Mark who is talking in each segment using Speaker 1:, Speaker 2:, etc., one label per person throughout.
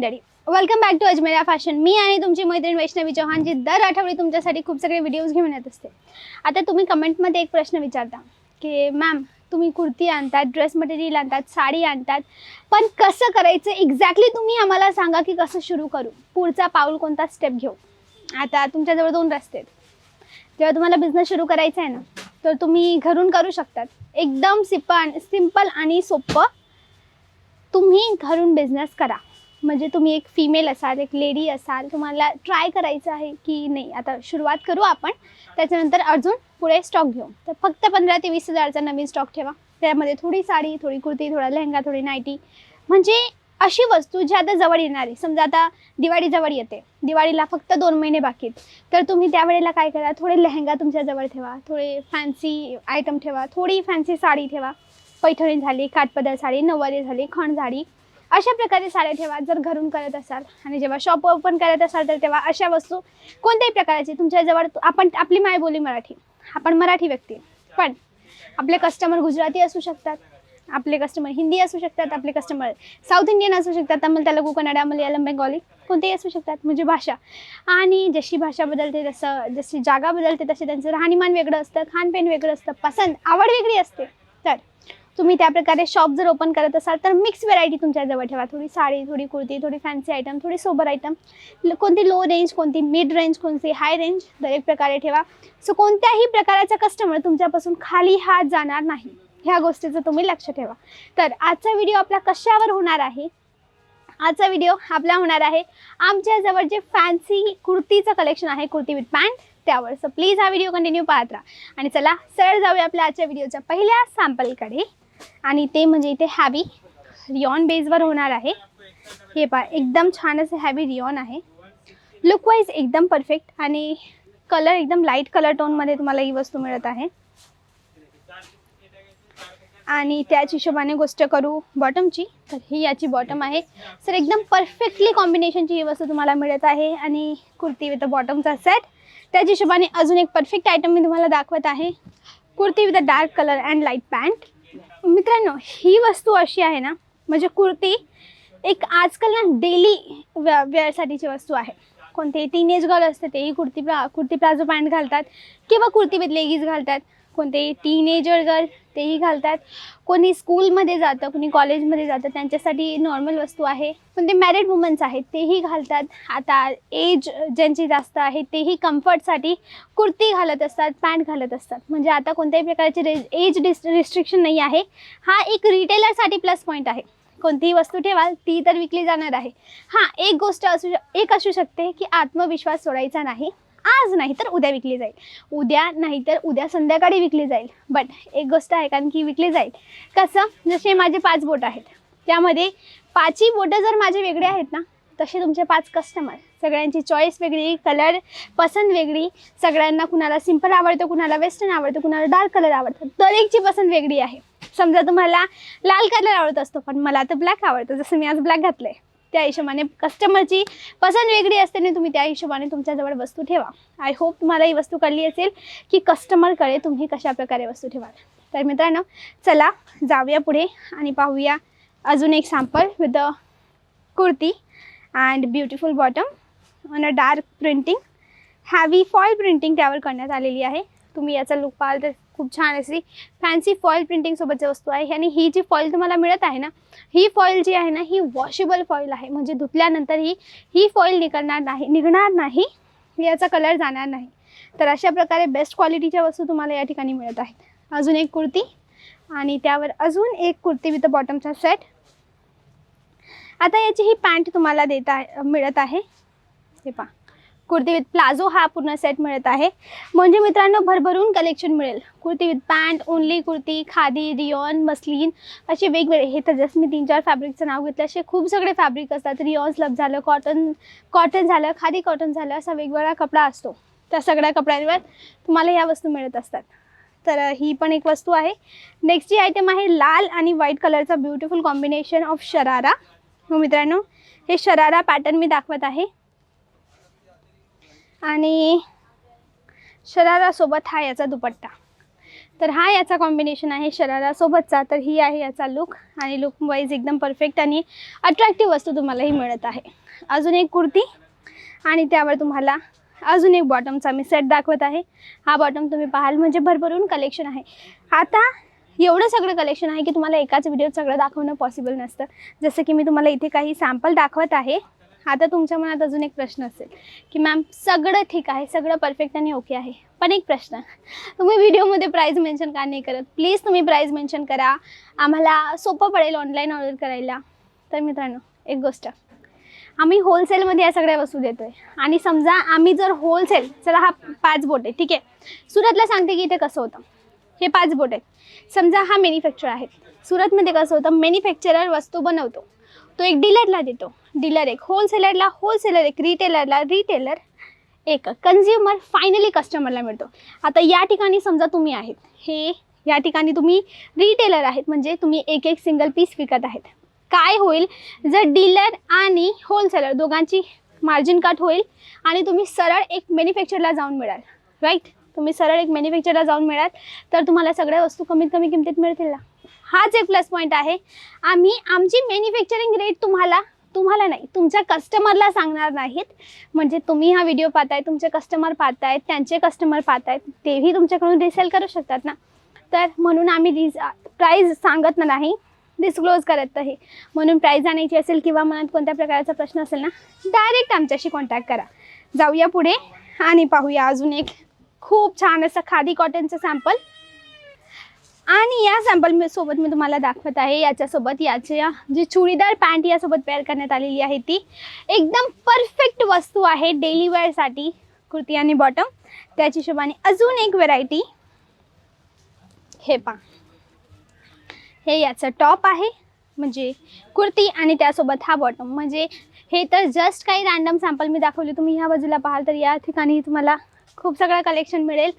Speaker 1: Welcome back to Ajmera fashion मी आणि तुमची मैत्रीण वैष्णवी चौहान जी दर आठवडी तुमच्यासाठी खूप सगळे व्हिडिओज घेऊन येत असते. आता तुम्ही कमेंटमध्ये एक प्रश्न विचारता की मॅम तुम्ही कुर्ती आणतात ड्रेस मटेरियल आणतात साडी आणतात पण कसं करायचं? एक्झॅक्टली तुम्ही आम्हाला सांगा की कसं सुरू करू? पुढचा पाऊल कोणता स्टेप घेऊ? आता तुमच्याजवळ दोन रस्ते आहेत. जेव्हा तुम्हाला बिझनेस सुरू करायचा आहे ना तर तुम्ही घरून करू शकतात. एकदम सिपन सिंपल आणि सोपं तुम्ही घरून बिझनेस करा. म्हणजे तुम्ही एक फिमेल असाल एक लेडी असाल तुम्हाला ट्राय करायचं आहे की नाही? आता सुरुवात करू आपण. त्याच्यानंतर अजून पुढे स्टॉक घेऊ. तर फक्त पंधरा ते वीस हजारचा नवीन स्टॉक ठेवा. त्यामध्ये थोडी साडी थोडी कुर्ती थोडा लेहंगा थोडी नायटी. म्हणजे अशी वस्तू जी आता जवळ येणार आहे. समजा आता दिवाळी जवळ येते. दिवाळीला फक्त दोन महिने बाकी आहेत. तर तुम्ही त्यावेळेला काय करा? थोडे लेहंगा तुमच्याजवळ ठेवा. थोडे फॅन्सी आयटम ठेवा. थोडी फॅन्सी साडी ठेवा. पैठणी झाली काठपदर साडी नऊवारी झाली खण झाडी. अशा प्रकारे साड्या ठेवा जर घरून करत असाल आणि जेव्हा शॉप ओपन करत असाल तर तेव्हा अशा वस्तू कोणत्याही प्रकारची तुमच्याजवळ आपण आपली मायबोली मराठी आपण मराठी व्यक्ती. पण आपले कस्टमर गुजराती असू शकतात आपले कस्टमर हिंदी असू शकतात आपले कस्टमर साऊथ इंडियन असू शकतात तमिळ तेलगू कन्नडा मलयालम बेंगॉली कोणतेही असू शकतात म्हणजे भाषा. आणि जशी भाषा बदलते तसं जशी जागा बदलते तसे त्यांचं राहणीमान वेगळं असतं खानपेन वेगळं असतं पसंत आवड वेगळी असते. तर तुम्ही त्या प्रकारे शॉप जर ओपन करत असाल तर मिक्स व्हेरायटी तुमच्याजवळ ठेवा. थोडी साडी थोडी कुर्ती थोडी फॅन्सी आयटम थोडी सोबर आयटम कोणती लो रेंज कोणती मिड रेंज कोणती हाय रेंज दरेक प्रकारे ठेवा. सो कोणत्याही प्रकाराचा कस्टमर तुमच्यापासून खाली हात जाणार नाही. ह्या गोष्टीचं तुम्ही लक्ष ठेवा. तर आजचा व्हिडिओ आपला कशावर होणार आहे? आजचा व्हिडिओ आपला होणार आहे आमच्याजवळ जे फॅन्सी कुर्तीचं कलेक्शन आहे कुर्ती विथ पॅन्ट त्यावर. सो प्लीज हा व्हिडिओ कंटिन्यू पाहत राहा. आणि चला सरळ जाऊया आपल्या आजच्या व्हिडिओच्या पहिल्या सॅम्पलकडे आणि ते म्हणजे इथे हॅवी रिऑन बेसवर होणार आहे. हे पहा एकदम छान असं हॅवी रिऑन आहे. लुकवाईज एकदम परफेक्ट आणि कलर एकदम लाइट कलर टोनमध्ये तुम्हाला ही वस्तू मिळत आहे. आणि त्याच हिशोबाने गोष्ट करू बॉटमची तर ही याची बॉटम आहे. सर एकदम परफेक्टली कॉम्बिनेशनची ही वस्तू तुम्हाला मिळत आहे. आणि कुर्ती विथ बॉटमचा सेट त्याच हिशोबाने अजून एक परफेक्ट आयटम मी तुम्हाला दाखवत आहे. Kurti with a dark colour and light pant मित्रांनो ही वस्तू अशी आहे ना म्हणजे कुर्ती एक आजकाल ना डेली वे वेअरसाठीची वस्तू आहे. कोणते टीनेज गर्ल असते तेही कुर्ती प्ला कुर्ती प्लाझो पॅन्ट घालतात किंवा कुर्ती विथ लेगीज घालतात. कोणते टीनेजर गर्ल तेही घालतात. कोणी स्कूलमध्ये जातं कोणी कॉलेजमध्ये जातं त्यांच्यासाठी नॉर्मल वस्तू आहे. कोणते मॅरिड वुमन्स आहेत तेही घालतात. आता एज ज्यांची जास्त आहे तेही कम्फर्टसाठी कुर्ती घालत असतात पॅन्ट घालत असतात. म्हणजे आता कोणत्याही प्रकारचे रे एज डिस रिस्ट्रिक्शन नाही आहे. हा एक रिटेलरसाठी प्लस पॉईंट आहे. कोणतीही वस्तू ठेवाल ती तर विकली जाणार आहे. हां एक गोष्ट असू एक असू शकते की आत्मविश्वास सोडायचा नाही. आज नाही तर उद्या विकली जाईल. उद्या नाही तर उद्या संध्याकाळी विकली जाईल. बट एक गोष्ट आहे कारण की विकली जाईल. कसं? जसे माझे पाच बोट आहेत. त्यामध्ये पाचही बोटं जर माझे वेगळे आहेत ना तसे तुमचे पाच कस्टमर सगळ्यांची चॉईस वेगळी कलर पसंत वेगळी. सगळ्यांना कुणाला सिंपल आवडतं कुणाला वेस्टर्न आवडतं कुणाला डार्क कलर आवडतं. दरेकची पसंत वेगळी आहे. समजा तुम्हाला लाल कलर आवडत असतो पण मला तर ब्लॅक आवडतं जसं मी आज ब्लॅक घातलं आहे त्या हिशोबाने कस्टमरची पसंत वेगळी असते आणि तुम्ही त्या हिशोबाने तुमच्याजवळ वस्तू ठेवा. आय होप तुम्हाला ही वस्तू कळली असेल की कस्टमरकडे तुम्ही कशाप्रकारे वस्तू ठेवाल. तर मित्रांनो चला जाऊया पुढे आणि पाहूया अजून एक sample with the kurti and beautiful bottom on a dark printing heavy fall printing त्यावर करण्यात आलेली आहे. तुम्ही याचा लुक पाहाल तर खूप छान अशी फॅन्सी फॉईल प्रिंटिंगसोबतची वस्तू आहे. आणि ही जी फॉईल तुम्हाला मिळत आहे ना ही फॉईल जी आहे ना ही वॉशेबल फॉईल आहे. म्हणजे धुतल्यानंतर ही ही फॉईल निघणार नाही निघणार नाही याचा कलर जाणार नाही. तर अशा प्रकारे बेस्ट क्वालिटीच्या वस्तू तुम्हाला या ठिकाणी मिळत आहेत. अजून एक कुर्ती आणि त्यावर अजून एक कुर्ती विथ बॉटमचा सेट आता याची ही पॅन्ट तुम्हाला देत आहे मिळत आहे. हे पहा. कुर्ती विथ प्लाझो हा पूर्ण सेट मिळत आहे. म्हणजे मित्रांनो भरभरून कलेक्शन मिळेल. Kurti with pant only kurti khadi rayon muslin असे वेगवेगळे. हे तर जसं मी तीन चार फॅब्रिकचं नाव घेतलं. असे खूप सगळे फॅब्रिक असतात. रिऑन स्लब झालं कॉटन कॉटन झालं खादी कॉटन झालं असा वेगवेगळा कपडा असतो. त्या सगळ्या कपड्यांवर तुम्हाला ह्या वस्तू मिळत असतात. तर ही पण एक वस्तू आहे. नेक्स्ट जी आयटम आहे लाल आणि व्हाईट कलरचा ब्युटिफुल कॉम्बिनेशन ऑफ शरारा. हो मित्रांनो हे शरारा पॅटर्न मी दाखवत आहे. आणि शरारासोबत हा याचा दुपट्टा. तर हा याचा कॉम्बिनेशन आहे शरारासोबतचा. तर ही आहे याचा लुक आणि लुक वाईज एकदम परफेक्ट आणि अट्रॅक्टिव्ह वस्तू तुम्हालाही मिळत आहे. अजून एक कुर्ती आणि त्यावर तुम्हाला अजून एक बॉटमचा मी सेट दाखवत आहे. हा बॉटम तुम्ही पाहाल म्हणजे भरभरून कलेक्शन आहे. आता एवढं सगळं कलेक्शन आहे की तुम्हाला एकाच व्हिडिओत सगळं दाखवणं पॉसिबल नसतं. जसं की मी तुम्हाला इथे काही सॅम्पल दाखवत आहे. आता तुमच्या मनात अजून एक प्रश्न असेल की मॅम सगळं ठीक आहे सगळं परफेक्ट आणि ओके आहे पण एक प्रश्न. तुम्ही व्हिडिओमध्ये प्राईज मेन्शन का नाही करत? प्लीज तुम्ही प्राईज मेन्शन करा. आम्हाला सोपं पडेल ऑनलाईन ऑर्डर करायला. तर मित्रांनो एक गोष्ट. आम्ही होलसेलमध्ये या सगळ्या वस्तू देतो आहे आणि समजा आम्ही जर होलसेल चला हा पाच बोट आहे ठीक आहे. सुरतला सांगते की इथे कसं होतं. हे पाच बोट आहेत. समजा हा मॅन्युफॅक्चर आहे. सुरतमध्ये कसं होतं मॅन्युफॅक्चरर वस्तू बनवतो. तो एक डीलरला देतो. डीलर एक होलसेलरला होलसेलर एक रिटेलरला रिटेलर एक कन्झ्युमर फायनली कस्टमरला मिळतो. आता या ठिकाणी समजा तुम्ही आहेत. हे या ठिकाणी तुम्ही रिटेलर आहेत म्हणजे तुम्ही एक एक सिंगल पीस विकत आहेत. काय होईल? जर डीलर आणि होलसेलर दोघांची मार्जिन कट होईल आणि तुम्ही सरळ एक मॅन्युफॅक्चरला जाऊन मिळाल राईट तुम्ही सरळ एक मॅन्युफॅक्चरला जाऊन मिळाल तर तुम्हाला सगळ्या वस्तू कमीत कमी किमतीत मिळतील ना. हाच एक प्लस पॉईंट आहे. आम्ही आमची मॅन्युफॅक्चरिंग रेट तुम्हाला तुम्हाला नाही तुमच्या कस्टमरला सांगणार नाहीत. म्हणजे तुम्ही हा व्हिडिओ पाहताय तुमचे कस्टमर पाहतायत त्यांचे कस्टमर पाहतायत तेही तुमच्याकडून रिसेल करू शकतात ना. तर म्हणून आम्ही रिज प्राईज सांगत नाही डिस्क्लोज करत आहे म्हणून प्राईज आणायची असेल किंवा मनात कोणत्या प्रकारचा प्रश्न असेल ना डायरेक्ट आमच्याशी कॉन्टॅक्ट करा. जाऊया पुढे आणि पाहूया अजून एक खूप छान असं खादी कॉटनचं सॅम्पल आणि या सॅम्पल मी सोबत मी तुम्हाला दाखवत आहे याच्यासोबत याच्या जी चुडीदार पॅन्ट यासोबत पेअर करण्यात आलेली आहे ती. एकदम परफेक्ट वस्तू आहे डेली वेअरसाठी कुर्ती आणि बॉटम त्याच्या हिशोबाने अजून एक व्हेरायटी हे पा हे याचं टॉप आहे म्हणजे कुर्ती आणि त्यासोबत हा बॉटम म्हणजे हे तर जस्ट काही रॅन्डम सॅम्पल मी दाखवले तुम्ही ह्या बाजूला पाहाल तर या ठिकाणी तुम्हाला खूप सगळं कलेक्शन मिळेल.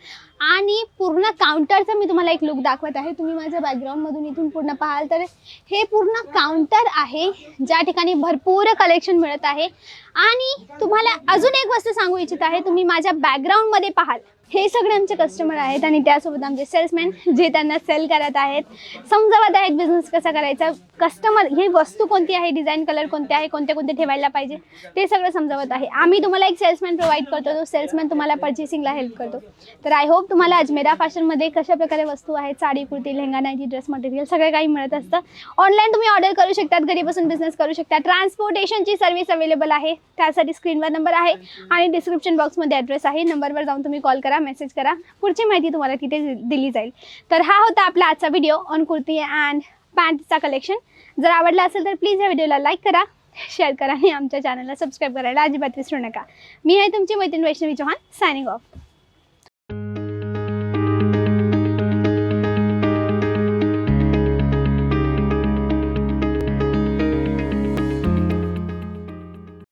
Speaker 1: आणि पूर्ण काउंटरचं मी तुम्हाला एक लुक दाखवत आहे. तुम्ही माझ्या बॅकग्राऊंडमधून इथून पूर्ण पाहाल तर हे पूर्ण काउंटर आहे. ज्या ठिकाणी भरपूर कलेक्शन मिळत आहे. आणि तुम्हाला अजून एक वस्तू सांगू इच्छित आहे. तुम्ही माझ्या बॅकग्राऊंडमध्ये पाहाल. हे सगळे आमचे कस्टमर आहेत आणि त्यासोबत आमचे सेल्समॅन जे त्यांना सेल करत आहेत. समजावत आहेत बिझनेस कसा करायचा? कस्टमर ही वस्तू कोणती आहे? डिझाईन कलर कोणते आहे? कोणते कोणते ठेवायला पाहिजे? ते सगळं समजावत आहे. आम्ही तुम्हाला एक सेल्समॅन प्रोव्हाइड करतो. तो सेल्समॅन तुम्हाला पर्चेसिंगला हेल्प करतो. तर आय होप तुम्हाला अजमेरा फॅशनमध्ये कशा प्रकारे वस्तू आहेत? Sari kurti lehenga nightie dress material सगळं काही मिळत असतं. ऑनलाईन तुम्ही ऑर्डर करू शकतात. घरी बसून बिझनेस करू शकता ट्रान्सपोर्टेशनची सर्व्हिस अवेलेबल आहे. त्यासाठी स्क्रीनवर नंबर आहे आणि डिस्क्रिप्शन बॉक्समध्ये ॲड्रेस आहे. नंबरवर जाऊन तुम्ही कॉल करा. मेसेज करा. पुढची माहिती तुम्हाला तिथे दिली जाईल. तर हा होता आपला आजचा व्हिडिओ ऑन कुर्ती अँड पॅन्टचा कलेक्शन जर आवडला असेल तर प्लीज या व्हिडिओला लाईक करा शेअर करा आणि आमच्या चॅनलला सबस्क्राईब करायला अजिबात विसरू नका. मी आहे तुमची मैत्रीण वैष्णवी चौहान सायनिंग ऑफ